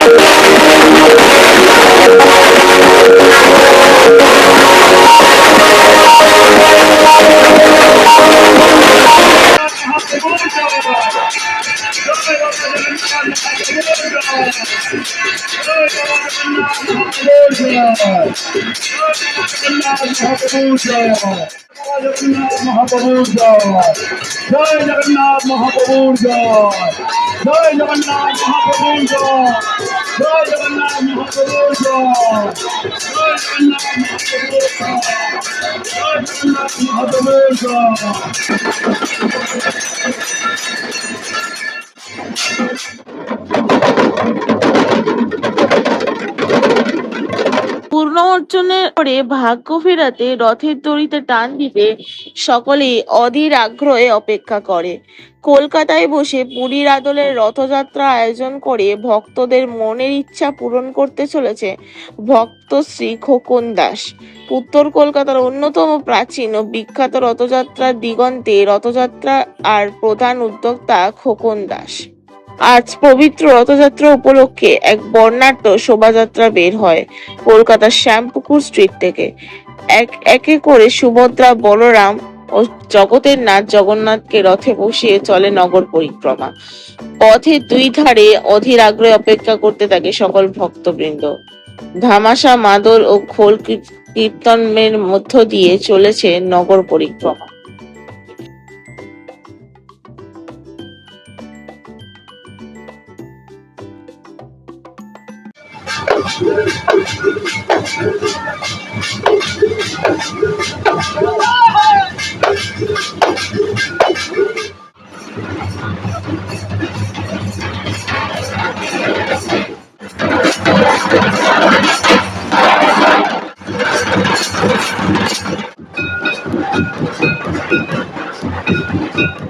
Hallelujah. মহাপ্রভুর জয় জয় জগন্নাথ মহাপ্রভুর জয় জয় জগন্নাথ মহাপ্রভুর জয় জয় জগন্নাথ মহাপ্রভুর জয় জয় জগন্নাথ মহাপ্রভুর জয় জয় জগন্নাথ মহাপ্রভুর জয় অর্জনের পরে ভাগ্য ফেরাতে রথের দড়িতে টান দিতে সকলেই অধীর আগ্রহে অপেক্ষা করে। কলকাতায় বসে পুরীর আদলের রথযাত্রা আয়োজন করে ভক্তদের মনের ইচ্ছা পূরণ করতে চলেছে ভক্ত শ্রী খোকন দাস। উত্তর কলকাতার অন্যতম প্রাচীন ও বিখ্যাত রথযাত্রার দিগন্তে রথযাত্রা আর প্রধান উদ্যোক্তা খোকন দাস। আজ পবিত্র রথযাত্রা উপলক্ষে এক বর্ণাঢ্য শোভাযাত্রা বের হয় কলকাতার শ্যামপুকুর স্ট্রিট থেকে। এক, একে করে সুভদ্রা, বলরাম ও জগতের নাথ জগন্নাথকে রথে বসিয়ে চলে নগর পরিক্রমা। পথের দুই ধারে অধীর আগ্রহে অপেক্ষা করতে থাকে সকল ভক্তবৃন্দ। ধামাশা মাদল ও খোল কীর্তনের মধ্য দিয়ে চলেছে নগর পরিক্রমা। Thank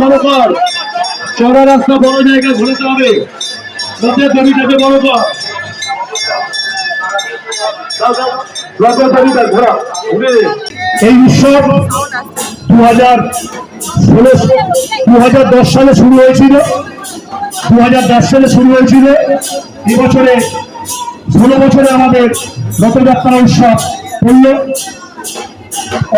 বড় কর। চড়া রাস্তা বড় জায়গা ঘোরাতে হবে। রথের জমিটাকে বড় কর। রথের জমিটা ঘোরা। এই উৎসব দু হাজার ষোলো দু হাজার দশ সালে শুরু হয়েছিল। দু হাজার দশ সালে শুরু হয়েছিল। এবছরে ষোলো বছরে আমাদের রথযাত্রা উৎসব পড়ল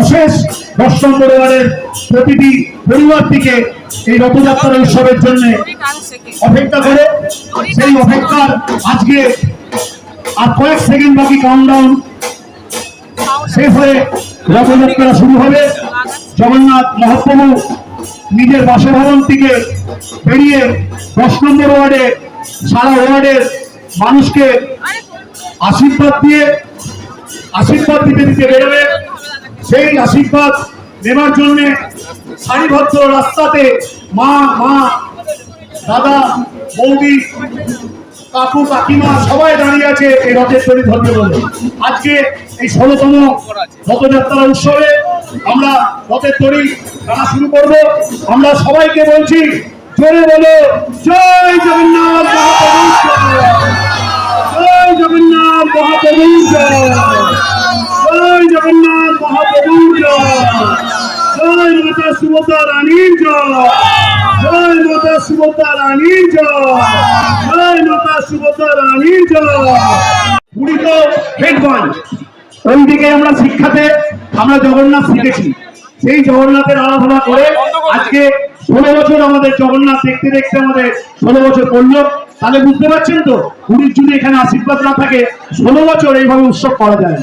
অশেষ দর্শন পরিবারের প্রতিটি পরিবারটিকে এই রথযাত্রা উৎসবের জন্য অপেক্ষা করে। সেই অপেক্ষার আজকে আর কয়েক সেকেন্ড বাকি কাউন্ট ডাউন শেষ হয়ে রথযাত্রা শুরু হবে। জগন্নাথ মহাপ্রভু নিজের বাসভবন থেকে বেরিয়ে দশ নম্বর ওয়ার্ডে, সারা ওয়ার্ডের মানুষকে আশীর্বাদ দিয়ে, আশীর্বাদ দিতে দিতে বেরোবে। সেই আশীর্বাদ নেবার জন্য সারিবদ্ধ রাস্তাতে মা মা, দাদা, বৌদি, কাকু, কাকিমা সবাই দাঁড়িয়ে আছে এই রথের তৈরি বলে। আজকে এই ষোলতম রথযাত্রা উৎসবে আমরা রথের তৈরি টানা শুরু করব। আমরা সবাইকে বলছি, জোরে বলো, জয় জগন্নাথ জয় জগন্নাথ মহাপ্রভু জয় জগন্নাথ মহাপ্রভু জয় মাতা সুভদ্রা রানীর জয়। মাতা সুভদ্রা রানীর জয়। মাতা সুভদ্রা রানীর জয়। পুরী তো হেডগঞ্জ ওইদিকে আমরা শিক্ষাতে আমরা জগন্নাথ শিখেছি সেই জগন্নাথের আরাধনা করে আজকে ষোলো বছর আমাদের জগন্নাথ দেখতে দেখতে আমাদের ষোলো বছর করল তাহলে বুঝতে পারছেন তো? পুরীর যদি এখানে আশীর্বাদ না থাকে, ষোলো বছর এইভাবে উৎসব করা যায়